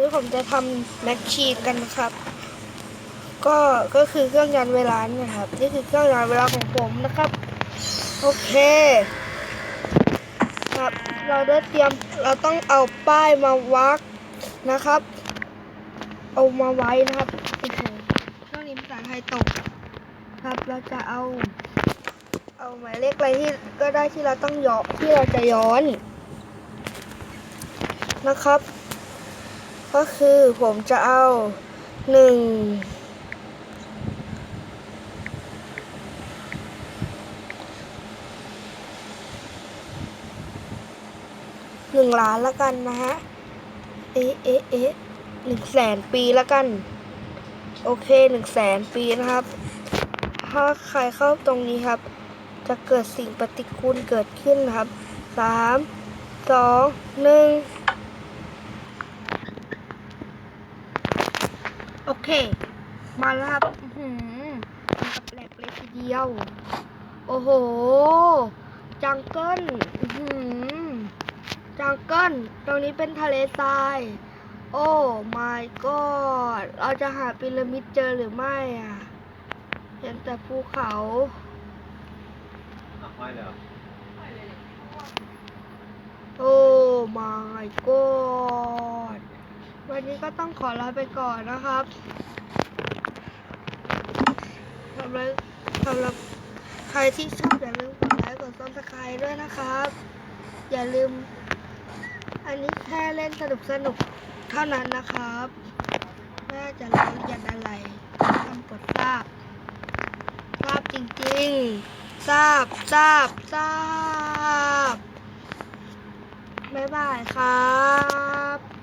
นี่ผมจะทำแม็กชีนกันนะครับ ก็ก็คือเครื่องยันเวลาเนี่ยครับนี่คือเครื่องยันเวลาของผมนะครับ โอเคครับเราได้เตรียมเราต้องเอาป้ายมาวักนะครับ เอามาไว้นะครับโอ้โหช่วงนี้ภาษาไทยตกครับเราจะเอาเอาหมายเลขอะไรที่ก็ได้ที่เราต้องย้อนที่เราจะย้อนนะครับ ก็คือผมจะเอาหนึ่งหนึ่งล้านละกันนะฮะ เอ๊ะเอ๊ะเอ๊ะหนึ่งแสนปีละกัน โอเคหนึ่งแสนปีนะครับ ถ้าใครเข้าตรงนี้ครับ จะเกิดสิ่งปฏิกูลเกิดขึ้นครับสามสองหนึ่ง โอเค มาแล้วครับอื้อหือกับแหลกเลยทีเดียว โอ้โห จังเกิลอื้อหือจังเกิลตรงนี้เป็นทะเลทราย โอ้ my god เราจะหาพีระมิดเจอหรือไม่อะ เห็นแต่ภูเขาอะไม่เลยเหรอโอ้ my god วันนี้ก็ต้องขอลาไปก่อนนะครับสำหรับสำหรับใครที่ชอบอย่าลืมกดไลค์กดซับสไครต์ด้วยนะครับ อย่าลืม อันนี้แค่เล่นสนุกสนุกๆเท่านั้นนะครับไม่ว่าจะรายละเอียดอะไรทำกดทราบทราบจริงๆทราบทราบทราบบ๊ายบายครับ